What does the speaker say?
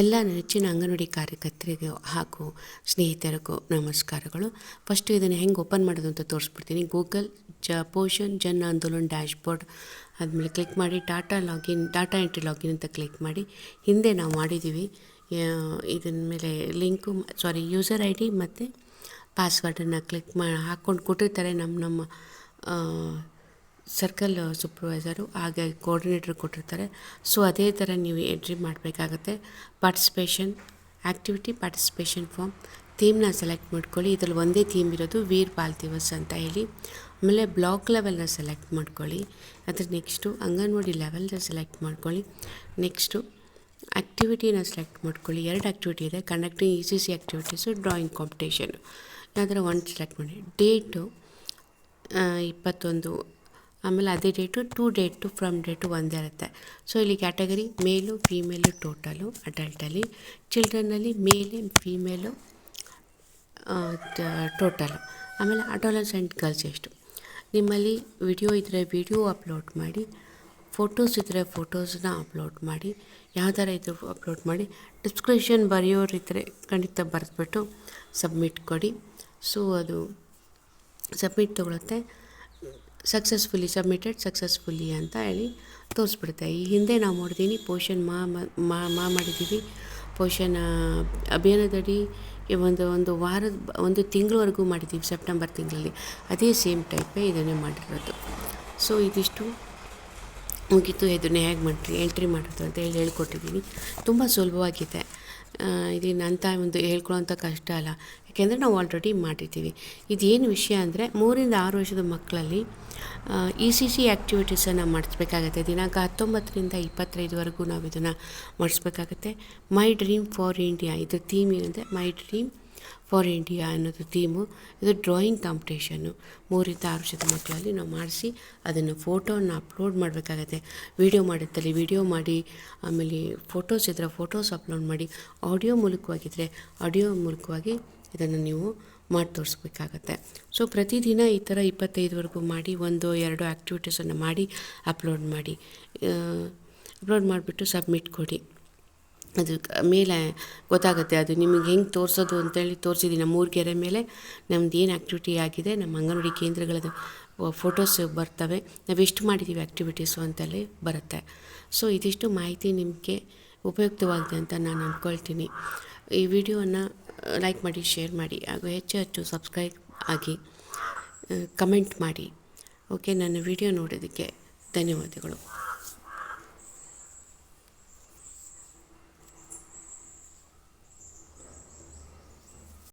ಎಲ್ಲ ನೆಚ್ಚಿನ ಅಂಗನವಾಡಿ ಕಾರ್ಯಕರ್ತರಿಗೂ ಹಾಗೂ ಸ್ನೇಹಿತರಿಗೂ ನಮಸ್ಕಾರಗಳು. ಫಸ್ಟು ಇದನ್ನು ಹೆಂಗೆ ಓಪನ್ ಮಾಡೋದು ಅಂತ ತೋರಿಸ್ಬಿಡ್ತೀನಿ. ಗೂಗಲ್ ಜ ಪೋಷನ್ ಜನ್ ಆಂದೋಲನ್ ಡ್ಯಾಶ್ಬೋರ್ಡ್ ಆದಮೇಲೆ ಕ್ಲಿಕ್ ಮಾಡಿ data login data entry login ಅಂತ ಕ್ಲಿಕ್ ಮಾಡಿ. ಹಿಂದೆ ನಾವು ಮಾಡಿದ್ದೀವಿ. ಇದನ್ನ ಮೇಲೆ link sorry user I D ಮತ್ತು ಪಾಸ್ವರ್ಡನ್ನು ಕ್ಲಿಕ್ ಮಾ, ಹಾಕ್ಕೊಂಡು ಕೊಟ್ಟಿರ್ತಾರೆ ನಮ್ಮ ನಮ್ಮ ಸರ್ಕಲ್ ಸೂಪರ್ವೈಸರು ಹಾಗೆ ಕೋರ್ಡಿನೇಟ್ರ್ ಕೊಟ್ಟಿರ್ತಾರೆ. ಸೊ ಅದೇ ಥರ ನೀವು ಎಂಟ್ರಿ ಮಾಡಬೇಕಾಗತ್ತೆ. ಪಾರ್ಟಿಸಿಪೇಷನ್ ಆ್ಯಕ್ಟಿವಿಟಿ ಪಾರ್ಟಿಸಿಪೇಷನ್ ಫಾರ್ಮ್ ಥೀಮ್ನ ಸೆಲೆಕ್ಟ್ ಮಾಡ್ಕೊಳ್ಳಿ. ಇದರಲ್ಲಿ ಒಂದೇ ಥೀಮ್ ಇರೋದು ವೀರ್ ಬಾಲ್ ದಿವಸ್ ಅಂತ ಹೇಳಿ. ಆಮೇಲೆ ಬ್ಲಾಕ್ ಲೆವೆಲ್ನ ಸೆಲೆಕ್ಟ್ ಮಾಡ್ಕೊಳ್ಳಿ. ಅದ್ರ ನೆಕ್ಸ್ಟು ಅಂಗನವಾಡಿ ಲೆವೆಲ್ನ ಸೆಲೆಕ್ಟ್ ಮಾಡ್ಕೊಳ್ಳಿ. ನೆಕ್ಸ್ಟು ಆ್ಯಕ್ಟಿವಿಟಿನ ಸೆಲೆಕ್ಟ್ ಮಾಡ್ಕೊಳ್ಳಿ. ಎರಡು ಆ್ಯಕ್ಟಿವಿಟಿ ಇದೆ. Conducting E C C activities drawing competition ಯಾವ್ದಾರ ಒಂದು ಸೆಲೆಕ್ಟ್ ಮಾಡಿ. ಡೇಟು ಇಪ್ಪತ್ತೊಂದು ಆಮೇಲೆ ಅದೇ date to date from date ಒಂದೇ ಇರುತ್ತೆ. ಸೊ ಇಲ್ಲಿ ಕ್ಯಾಟಗರಿ ಮೇಲು ಫೀಮೇಲು ಟೋಟಲು ಅಡಲ್ಟಲ್ಲಿ ಚಿಲ್ಡ್ರನ್ನಲ್ಲಿ ಮೇಲೆ ಫೀಮೇಲು ಟೋಟಲು ಆಮೇಲೆ ಅಡೋಲಸೆಂಟ್ ಗರ್ಲ್ಸ್ ಎಷ್ಟು. ನಿಮ್ಮಲ್ಲಿ ವಿಡಿಯೋ ಇದ್ದರೆ ವಿಡಿಯೋ ಅಪ್ಲೋಡ್ ಮಾಡಿ ಫೋಟೋಸ್ ಇದ್ದರೆ ಫೋಟೋಸನ್ನ ಅಪ್ಲೋಡ್ ಮಾಡಿ, ಯಾವ ಥರ ಇದ್ದರೂ ಅಪ್ಲೋಡ್ ಮಾಡಿ ಡಿಸ್ಕ್ರಿಪ್ಷನ್ ಬರೆಯೋರಿದ್ದರೆ ಖಂಡಿತ ಬರೆದ್ಬಿಟ್ಟು ಸಬ್ಮಿಟ್ ಕೊಡಿ. ಸೊ ಅದು ಸಬ್ಮಿಟ್ ತೊಗೊಳುತ್ತೆ. ಸಕ್ಸಸ್ಫುಲಿ ಸಬ್ಮಿಟೆಡ್ ಸಕ್ಸಸ್ಫುಲಿ ಅಂತ ಹೇಳಿ ತೋರಿಸ್ಬಿಡ್ತಾ ಈ ಹಿಂದೆ ನಾವು ಮಾಡಿದ್ದೀನಿ ಪೋಷನ್ ಮಾ ಮಾ ಮಾಡಿದ್ದೀವಿ ಪೋಷನ್ ಅಭಿಯಾನದಡಿ ಒಂದು ಒಂದು ವಾರದ, ಒಂದು ತಿಂಗಳವರೆಗೂ ಮಾಡಿದ್ದೀವಿ ಸೆಪ್ಟೆಂಬರ್ ತಿಂಗಳಲ್ಲಿ. ಅದೇ ಸೇಮ್ ಟೈಪೇ ಇದನ್ನೇ ಮಾಡಿರೋದು. ಸೊ ಇದಿಷ್ಟು. ಮುಗೀತು, ಇದನ್ನೇ ಹೇಗೆ ಮಾಡಿರಿ ಎಂಟ್ರಿ ಮಾಡೋದು ಅಂತ ಹೇಳಿ ಹೇಳ್ಕೊಟ್ಟಿದ್ದೀನಿ. ತುಂಬ ಸುಲಭವಾಗಿದೆ. ಅಂಥ ಒಂದು ಹೇಳ್ಕೊಳ್ಳೋಂಥ ಕಷ್ಟ ಅಲ್ಲ. ಯಾಕೆಂದರೆ ನಾವು ಆಲ್ರೆಡಿ ಮಾಡಿರ್ತೀವಿ ಇದೇನು ವಿಷಯ ಅಂದರೆ, ಮೂರಿಂದ ಆರು ವರ್ಷದ ಮಕ್ಕಳಲ್ಲಿ ಇ ಸಿ ಸಿ ಆ್ಯಕ್ಟಿವಿಟೀಸನ್ನು ಮಾಡಿಸ್ಬೇಕಾಗತ್ತೆ. ದಿನಾಂಕ ಹತ್ತೊಂಬತ್ತರಿಂದ ಇಪ್ಪತ್ತೈದುವರೆಗೂ ನಾವು ಇದನ್ನು ಮಾಡಿಸ್ಬೇಕಾಗತ್ತೆ. ಮೈ ಡ್ರೀಮ್ ಫಾರ್ ಇಂಡಿಯಾ ಇದು ಥೀಮ್ ಏನಂದರೆ ಮೈ ಡ್ರೀಮ್ ಫಾರ್ ಇಂಡಿಯಾ ಅನ್ನೋದು ಥೀಮು ಇದು ಡ್ರಾಯಿಂಗ್ ಕಾಂಪಿಟೇಷನ್ನು ಮೂರಿಂದ ಆರು ವರ್ಷದ ಮಕ್ಕಳಲ್ಲಿ ನಾವು ಮಾಡಿಸಿ, ಅದನ್ನು ಫೋಟೋನ ಅಪ್ಲೋಡ್ ಮಾಡಬೇಕಾಗತ್ತೆ. ವೀಡಿಯೋ ಮಾಡಿದ್ದಲ್ಲಿ ವೀಡಿಯೋ ಮಾಡಿ, ಆಮೇಲೆ ಫೋಟೋಸ್ ಇದ್ದರೆ ಫೋಟೋಸ್ ಅಪ್ಲೋಡ್ ಮಾಡಿ ಆಡಿಯೋ ಮೂಲಕವಾಗಿದ್ದರೆ ಆಡಿಯೋ ಮೂಲಕವಾಗಿ ಇದನ್ನು ನೀವು ಮಾಡಿ ತೋರಿಸ್ಬೇಕಾಗತ್ತೆ. ಸೊ ಪ್ರತಿದಿನ ಈ ಥರ ಇಪ್ಪತ್ತೈದುವರೆಗೂ ಮಾಡಿ, ಒಂದು, ಎರಡು ಆ್ಯಕ್ಟಿವಿಟೀಸನ್ನು ಮಾಡಿ ಅಪ್ಲೋಡ್ ಮಾಡಿ ಅಪ್ಲೋಡ್ ಮಾಡಿಬಿಟ್ಟು ಸಬ್ಮಿಟ್ ಕೊಡಿ. ಅದು ಮೇಲೆ ಗೊತ್ತಾಗುತ್ತೆ. ಅದು ನಿಮಗೆ ಹೆಂಗೆ ತೋರಿಸೋದು ಅಂತೇಳಿ ತೋರಿಸಿದ್ದೀನಿ ನಮ್ಮ ಗೆರೆ ಮೇಲೆ. ನಮ್ದು ಏನು ಆ್ಯಕ್ಟಿವಿಟಿ ಆಗಿದೆ, ನಮ್ಮ ಅಂಗನವಾಡಿ ಕೇಂದ್ರಗಳದ್ದು ಫೋಟೋಸ್ ಬರ್ತವೆ. ನಾವು ಎಷ್ಟು ಮಾಡಿದ್ದೀವಿ ಆ್ಯಕ್ಟಿವಿಟೀಸು ಅಂತಲ್ಲಿ ಬರುತ್ತೆ. ಸೊ ಇದಿಷ್ಟು ಮಾಹಿತಿ ನಿಮಗೆ ಉಪಯುಕ್ತವಾಗಿದೆ ಅಂತ ನಾನು ಅಂದ್ಕೊಳ್ತೀನಿ. ಈ ವಿಡಿಯೋನ ಲೈಕ್ ಮಾಡಿ ಶೇರ್ ಮಾಡಿ, ಹಾಗೂ ಹೆಚ್ಚು ಹೆಚ್ಚು ಸಬ್ಸ್ಕ್ರೈಬ್ ಆಗಿ ಕಮೆಂಟ್ ಮಾಡಿ. ಓಕೆ ನನ್ನ ವಿಡಿಯೋ ನೋಡೋದಕ್ಕೆ ಧನ್ಯವಾದಗಳು.